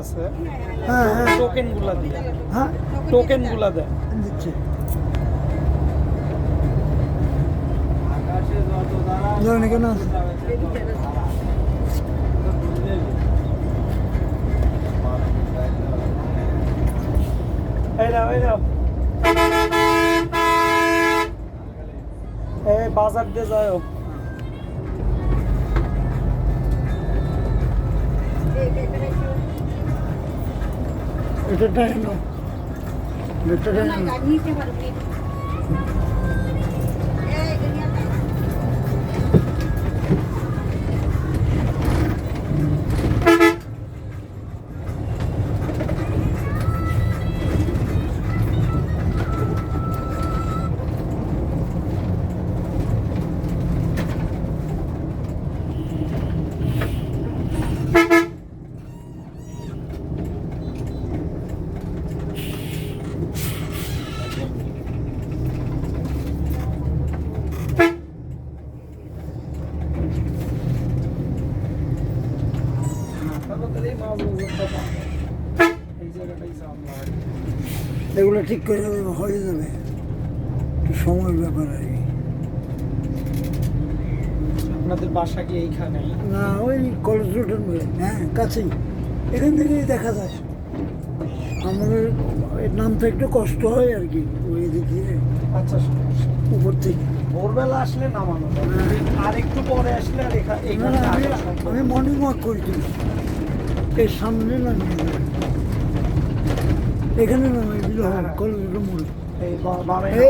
আছে। হ্যাঁ হ্যাঁ। টোকেনগুলা দিয়ে। হ্যাঁ? টোকেনগুলা দেয়। দিচ্ছে। ধরেন এখানে আছে। এই নাও এই নাও। এই বাজার দিয়ে যাও Ito tayo, no? Ito tayo, no? এগুলো ঠিক করে দেবে, হয়ে যাবে। একটু সময়ের ব্যাপার আর কি। আপনাদের বাসা কি এইখানেই? না ওই কলেজ রোডের মধ্যে হ্যাঁ কাছেই। এখান থেকেই দেখা যায়। আমাদের নামটা একটু কষ্ট হয় আর কি ওই দিক দিয়ে আচ্ছা উপর থেকে। ভোরবেলা আসলে নামানো যাবে। আর একটু পরে আসলে আর এখা- এখানে আমি মর্নিং ওয়াক করি এর সামনে নামিয়ে দেবে এখানে নামাই দিলে হবে হ্যাঁ। মোড়ে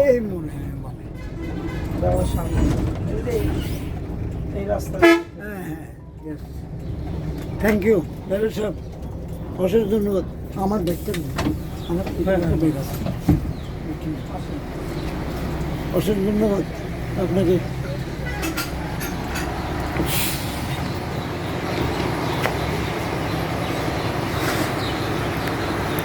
এই মোড়ে হ্যাঁ, এই রাস্তা। হ্যাঁ হ্যাঁ থ্যাংক ইউ ড্রাইভার সাহেব অশেষ ধন্যবাদ। আমার দেখতে। আমার হ্যাঁ, হ্যাঁ। অশেষ ধন্যবাদ আপনাকে।